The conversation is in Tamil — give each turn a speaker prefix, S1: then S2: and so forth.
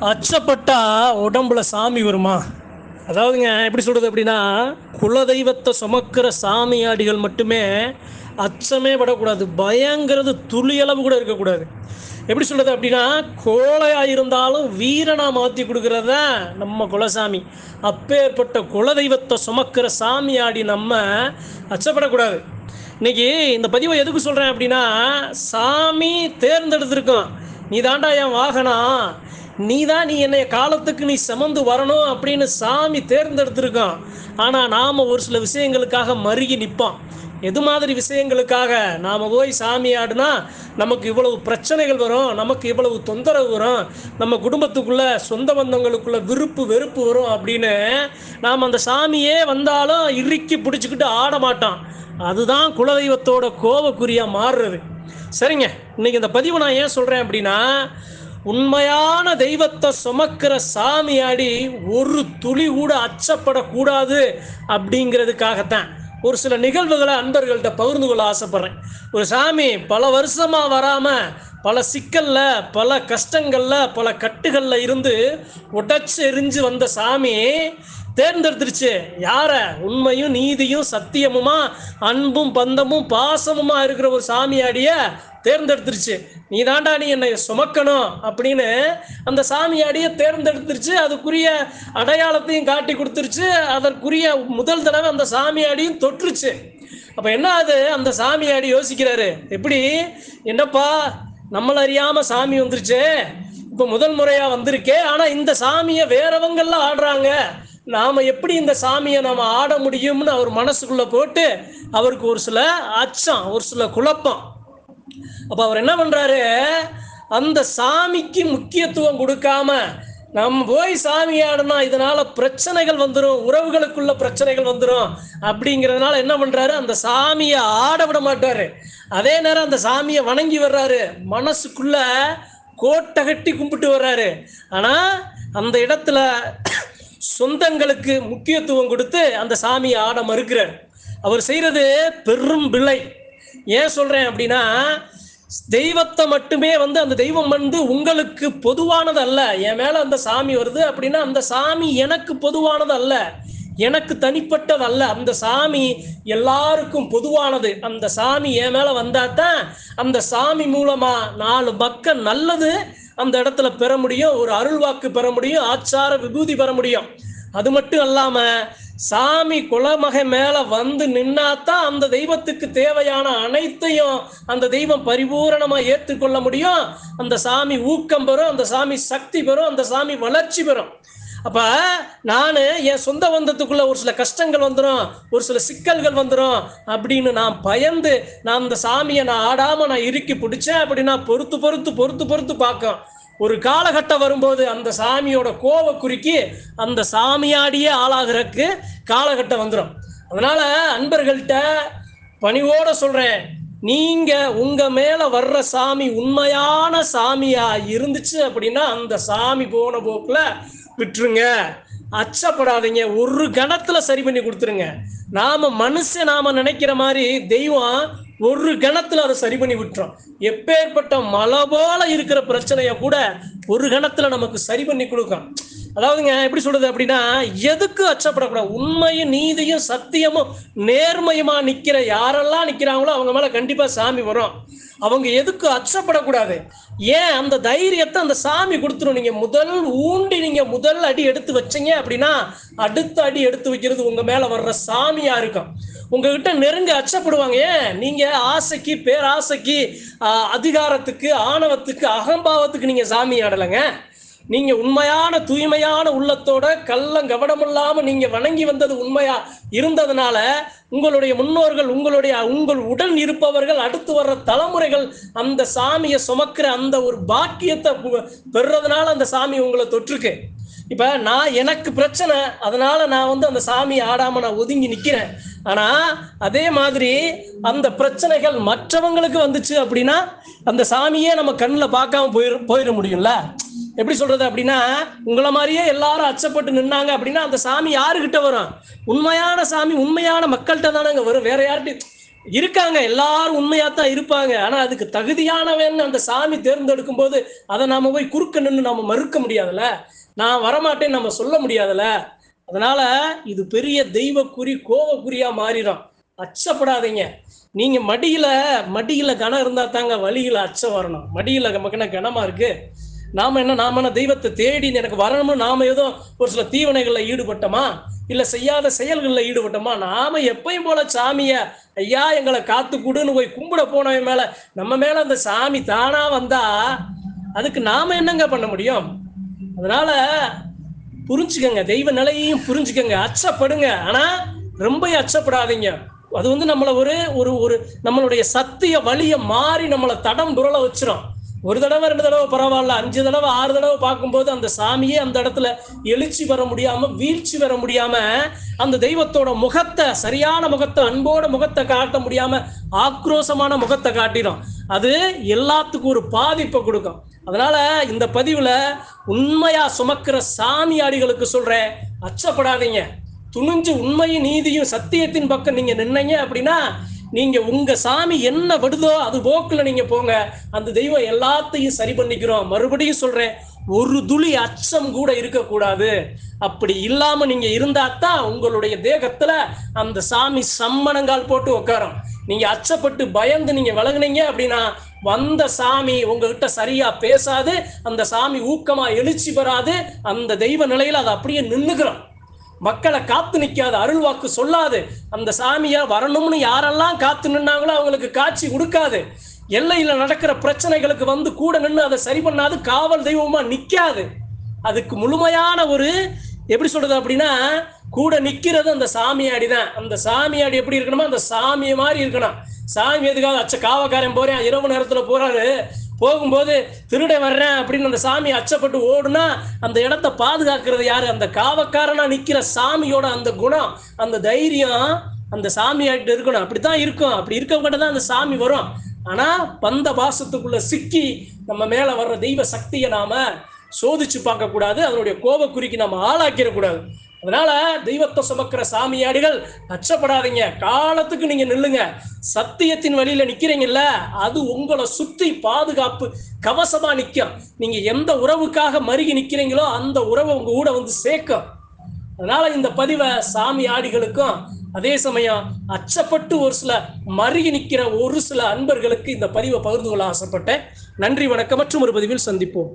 S1: அச்சப்பட்டா உடம்புல சாமி வருமா? அதாவதுங்க எப்படி சொல்கிறது அப்படின்னா குலதெய்வத்தை சுமக்கிற சாமியாடிகள் மட்டுமே அச்சமே படக்கூடாது. பயங்கிறது துளியளவு கூட இருக்கக்கூடாது. எப்படி சொல்கிறது அப்படின்னா கோழையாக இருந்தாலும் வீரனாக மாற்றி கொடுக்குறத நம்ம குலசாமி. அப்பேற்பட்ட குலதெய்வத்தை சுமக்கிற சாமியாடி நம்ம அச்சப்படக்கூடாது. இன்றைக்கி இந்த பதிவை எதுக்கு சொல்கிறேன் அப்படின்னா சாமி தேர்ந்தெடுத்திருக்கோம் நீ தாண்டா என் வாகனம்? நீ தான் நீ என்னை காலத்துக்கு நீ சுமந்து வரணும் அப்படின்னு சாமி தேர்ந்தெடுத்திருக்கான். ஆனால் நாம் ஒரு சில விஷயங்களுக்காக மருகி நிற்போம் எது மாதிரி விஷயங்களுக்காக நாம் போய் சாமி ஆடுனா நமக்கு இவ்வளவு பிரச்சனைகள் வரும் நமக்கு இவ்வளவு தொந்தரவு வரும் நம்ம குடும்பத்துக்குள்ள சொந்த பந்தங்களுக்குள்ள விருப்பு வெறுப்பு வரும் அப்படின்னு நாம் அந்த சாமியே வந்தாலும் இறுக்கி பிடிச்சிக்கிட்டு ஆட மாட்டோம் அதுதான் குலதெய்வத்தோட கோபக்குறியாக மாறுறது. சரிங்க இன்னைக்கு இந்த பதிவு நான் ஏன் சொல்கிறேன் அப்படின்னா உண்மையான தெய்வத்தை சுமக்கிற சாமியாடி ஒரு துளி கூட அச்சப்படக்கூடாது அப்படிங்கிறதுக்காகத்தான். ஒரு சில நிகழ்வுகளை அன்பர்கள்ட்ட பகிர்ந்து கொள்ள ஆசைப்பட்றேன். ஒரு சாமி பல வருஷமாக வராமல் பல சிக்கலில் பல கஷ்டங்களில் பல கட்டுகளில் இருந்து உடச்சி எரிஞ்சு வந்த சாமி தேர்ந்தெடுத்துருச்சு. யார? உண்மையும் நீதியும் சத்தியமுமா அன்பும் பந்தமும் பாசமுமா இருக்கிற ஒரு சாமியாடிய தேர்ந்தெடுத்துருச்சு. நீ தாண்டா நீ என்னை சுமக்கணும் அப்படின்னு அந்த சாமியாடியை தேர்ந்தெடுத்துருச்சு. அதுக்குரிய அடையாளத்தையும் காட்டி கொடுத்துருச்சு. அதற்குரிய முதல் தடவை அந்த சாமியாடியும் தொற்றுச்சு. அப்போ என்ன ஆகுது அந்த சாமியாடி யோசிக்கிறாரு. எப்படி? என்னப்பா நம்மள அறியாம சாமி வந்துருச்சு. இப்போ முதல் முறையாக வந்திருக்கே. ஆனால் இந்த சாமியை வேறவங்கெல்லாம் ஆடுறாங்க. நாம் எப்படி இந்த சாமியை நாம் ஆட முடியும்னு அவர் மனசுக்குள்ளே போட்டு அவருக்கு ஒரு சில அச்சம் ஒரு சில குழப்பம். அப்ப அவர் என்ன பண்றாரு? அந்த சாமிக்கு முக்கியத்துவம் கொடுக்காம நம் போய் சாமி ஆடினா இதனால பிரச்சனைகள் வந்துடும் உறவுகளுக்குள்ள பிரச்சனைகள் வந்துடும் அப்படிங்கிறதுனால என்ன பண்றாரு? அந்த சாமியை ஆட விட மாட்டாரு. அதே நேரம் அந்த சாமியை வணங்கி வர்றாரு. மனசுக்குள்ள கோட்டை கட்டி கும்பிட்டு வர்றாரு. ஆனா அந்த இடத்துல சொந்தங்களுக்கு முக்கியத்துவம் கொடுத்து அந்த சாமியை ஆட மறுக்கிறார். அவர் செய்யறது பெரும் பிழை. ஏன் சொல்றேன் அப்படின்னா தெய்வத்தை மட்டுமே வந்து அந்த தெய்வம் வந்து உங்களுக்கு பொதுவானது அல்ல என் மேல அந்த சாமி வருது அப்படின்னா அந்த சாமி எனக்கு பொதுவானது அல்ல எனக்கு தனிப்பட்டது அல்ல அந்த சாமி எல்லாருக்கும் பொதுவானது. அந்த சாமி என் மேல வந்தா தான் அந்த சாமி மூலமா நாலு மக்கள் நல்லது அந்த இடத்துல பெற முடியும். ஒரு அருள்வாக்கு பெற முடியும். ஆச்சார விபூதி பெற முடியும். அது மட்டும் அல்லாமல் சாமி குலமகை மேல வந்து நின்னாதான் அந்த தெய்வத்துக்கு தேவையான அனைத்தையும் அந்த தெய்வம் பரிபூரணமா ஏற்றுக்கொள்ள முடியும். அந்த சாமி ஊக்கம் பெறும் அந்த சாமி சக்தி பெறும் அந்த சாமி வளர்ச்சி பெறும். அப்ப நான் என் சொந்த பந்தத்துக்குள்ள ஒரு சில கஷ்டங்கள் வந்துடும் ஒரு சில சிக்கல்கள் வந்துடும் அப்படின்னு நான் பயந்து நான் அந்த சாமியை நான் ஆடாம நான் இறுக்கி பிடிச்சேன் அப்படின்னா பொறுத்து பொறுத்து பொறுத்து பொறுத்து பார்க்கும். ஒரு காலகட்டம் வரும்போது அந்த சாமியோட கோவ குறுக்கி அந்த சாமியாடியே ஆளாகிறதுக்கு காலகட்டம் வந்துடும் அதனால அன்பர்கள்ட்ட பணிவோட சொல்றேன். நீங்க உங்க மேல வர்ற சாமி உண்மையான சாமியா இருந்துச்சு அப்படின்னா அந்த சாமி போன போக்குல விட்டுருங்க. அச்சப்படாதீங்க. ஒரு கணத்துல சரி பண்ணி கொடுத்துருங்க. நாம மனுஷன் நாம நினைக்கிற மாதிரி தெய்வம் ஒரு கணத்துல அதை சரி பண்ணி விட்டுரும் எப்பேற்பட்ட மலை போல இருக்கிற பிரச்சனைய கூட ஒரு கணத்துல நமக்கு சரி பண்ணி கொடுக்கும். அதாவதுங்க எப்படி சொல்றது அப்படின்னா எதுக்கு அச்சப்படக்கூடாது? உண்மையும் நீதியும் சத்தியமும் நேர்மையுமா நிக்கிற யாரெல்லாம் நிக்கிறாங்களோ அவங்க மேல கண்டிப்பா சாமி வரும். அவங்க எதுக்கு அச்சப்படக்கூடாது? ஏன் அந்த தைரியத்தை அந்த சாமி கொடுத்துரும்? நீங்க முதல் ஊண்டி நீங்க முதல் அடி எடுத்து வச்சீங்க அப்படின்னா அடுத்த அடி எடுத்து வைக்கிறது உங்க மேல வர்ற சாமியா இருக்கும். உங்ககிட்ட நெருங்க அச்சப்படுவாங்க. ஏன்? நீங்க ஆசைக்கு பேராசைக்கு அதிகாரத்துக்கு ஆணவத்துக்கு அகம்பாவத்துக்கு நீங்க சாமி ஆடலைங்க. நீங்க உண்மையான தூய்மையான உள்ளத்தோட கள்ளம் கவனமில்லாம நீங்க வணங்கி வந்தது உண்மையா இருந்ததுனால உங்களுடைய முன்னோர்கள் உங்களுடைய உங்கள் உடன் இருப்பவர்கள் அடுத்து வர்ற தலைமுறைகள் அந்த சாமியை சுமக்கிற அந்த ஒரு பாக்கியத்தை பு- பெறுறதுனால அந்த சாமி உங்களை தொற்றுக்கு இப்ப நான் எனக்கு பிரச்சனை அதனால நான் வந்து அந்த சாமியை ஆடாம நான் ஒதுங்கி நிக்கிறேன். ஆனா அதே மாதிரி அந்த பிரச்சனைகள் மற்றவங்களுக்கு வந்துச்சு அப்படின்னா அந்த சாமியே நம்ம கண்ணில் பார்க்காம போயிரு போயிட முடியும்ல? எப்படி சொல்றது அப்படின்னா உங்களை மாதிரியே எல்லாரும் அச்சப்பட்டு நின்னாங்க அப்படின்னா அந்த சாமி யாருக்கிட்ட வரும்? உண்மையான சாமி உண்மையான மக்கள்கிட்ட தானங்க வரும். வேற யார்கிட்ட இருக்காங்க எல்லாரும் உண்மையா தான் இருப்பாங்க. ஆனா அதுக்கு தகுதியானவன் அந்த சாமி தேர்ந்தெடுக்கும் போது அதை நாம போய் குறுக்க நின்று நாம மறுக்க முடியாதுல்ல? நான் வரமாட்டேன்னு நம்ம சொல்ல முடியாதுல்ல? அதனால இது பெரிய தெய்வக்குறி கோவக்குறியா மாறிடும். அச்சப்படாதீங்க. நீங்க மடியில மடியில கனம் இருந்தா தாங்க வழியில அச்சம் வரணும். மடியில நமக்கு என்ன கனமா இருக்கு? நாம என்ன நாம என்ன தெய்வத்தை தேடி எனக்கு வரணும்னு நாம ஏதோ ஒரு சில தீவனைகளில் ஈடுபட்டோமா? இல்ல செய்யாத செயல்களில் ஈடுபட்டோமா? நாம எப்பயும் போல சாமிய ஐயா எங்களை காத்து கூடுன்னு போய் கும்பிட போனவன் மேல நம்ம மேல அந்த சாமி தானா வந்தா அதுக்கு நாம என்னங்க பண்ண முடியும்? அதனால புரிஞ்சுக்கங்க தெய்வ நிலையையும் புரிஞ்சுக்கங்க அச்சப்படுங்க. ஆனா ரொம்ப அச்சப்படாதீங்க. அது வந்து நம்மளை ஒரு ஒரு ஒரு நம்மளுடைய சத்திய வழியை மாறி நம்மளை தடம் துரல வச்சிரும். ஒரு தடவை ரெண்டு தடவை பரவாயில்ல. அஞ்சு தடவை ஆறு தடவை பார்க்கும்போது அந்த சாமியே அந்த இடத்துல எழுச்சி வர முடியாம வீழ்ச்சி வர முடியாம அந்த தெய்வத்தோட முகத்தை சரியான முகத்தை அன்போட முகத்தை காட்ட முடியாம ஆக்ரோஷமான முகத்தை காட்டிடும். அது எல்லாத்துக்கும் ஒரு பாதிப்பை கொடுக்கும். அதனால இந்த பதிவுல உண்மையா சுமக்கிற சாமியாடிகளுக்கு சொல்றேன். அச்சப்படாதீங்க. துணிஞ்சு உண்மையும் நீதியும் சத்தியத்தின் பக்கம் நீங்க நின்னீங்க அப்படின்னா நீங்க உங்க சாமி என்ன விடுதோ அது போக்குல நீங்க போங்க. அந்த தெய்வம் எல்லாத்தையும் சரி பண்ணிக்கிறோம். மறுபடியும் சொல்றேன் ஒரு துளி அச்சம் கூட இருக்கக்கூடாது. அப்படி இல்லாம நீங்க இருந்தா தான் உங்களுடைய தேகத்துல அந்த சாமி சம்மணங்கால் போட்டு உட்காரும் நீங்க அச்சப்பட்டு பயந்து நீங்க விலகுனீங்க அப்படின்னா வந்த சாமி உங்ககிட்ட சரியா பேசாது அந்த சாமி ஊக்கமா எழுச்சி பெறாது அந்த தெய்வ நிலையில அது அப்படியே நின்னுக்கிறோம். மக்களை காத்து நிற்காது அருள் வாக்கு சொல்லாது. அந்த சாமியா வரணும்னு யாரெல்லாம் காத்து நின்னாங்களோ அவங்களுக்கு காட்சி கொடுக்காது எல்லையில நடக்கிற பிரச்சனைகளுக்கு வந்து கூட நின்று அதை சரி பண்ணாது காவல் தெய்வமா நிற்காது அதுக்கு முழுமையான ஒரு எப்படி சொல்றது அப்படின்னா கூட நிக்கிறது அந்த சாமியாடி தான். அந்த சாமியாடி எப்படி இருக்கணுமோ அந்த சாமியை மாதிரி இருக்கணும். சாமி எதுக்காக அச்ச காவக்காரன் போறேன் இரவு நேரத்துல போறாரு. போகும்போது திருட வர்றேன் அப்படின்னு அந்த சாமி அச்சப்பட்டு ஓடுனா அந்த இடத்த பாதுகாக்கிறது யாரு? அந்த காவக்காரனா நிக்கிற சாமியோட அந்த குணம் அந்த தைரியம் அந்த சாமியாகிட்ட இருக்கணும். அப்படித்தான் இருக்கும். அப்படி இருக்கவங்கிட்ட தான் அந்த சாமி வரும். ஆனா பந்த பாசத்துக்குள்ள சிக்கி நம்ம மேல வர்ற தெய்வ சக்தியை நாம சோதிச்சு பார்க்க கூடாது அதனுடைய கோபக்குறிக்கு நம்ம ஆளாக்கிடக்கூடாது. அதனால தெய்வத்தை சுமக்கிற சாமியாடிகள் அச்சப்படாதீங்க காலத்துக்கு நீங்க நில்லுங்க. சத்தியத்தின் வழியில நிக்கிறீங்கல்ல அது உங்களை சுத்தி பாதுகாப்பு கவசமா நிக்கும். நீங்க எந்த உறவுக்காக மருகி நிக்கிறீங்களோ அந்த உறவை உங்க கூட வந்து சேர்க்கும். அதனால இந்த பதிவை சாமி ஆடிகளுக்கும் அதே சமயம் அச்சப்பட்டு ஒரு சில மருகி நிற்கிற ஒரு சில அன்பர்களுக்கு இந்த பதிவை பகிர்ந்து கொள்ள ஆசைப்பட்டேன். நன்றி வணக்கம். மற்றும் ஒரு பதிவில் சந்திப்போம்.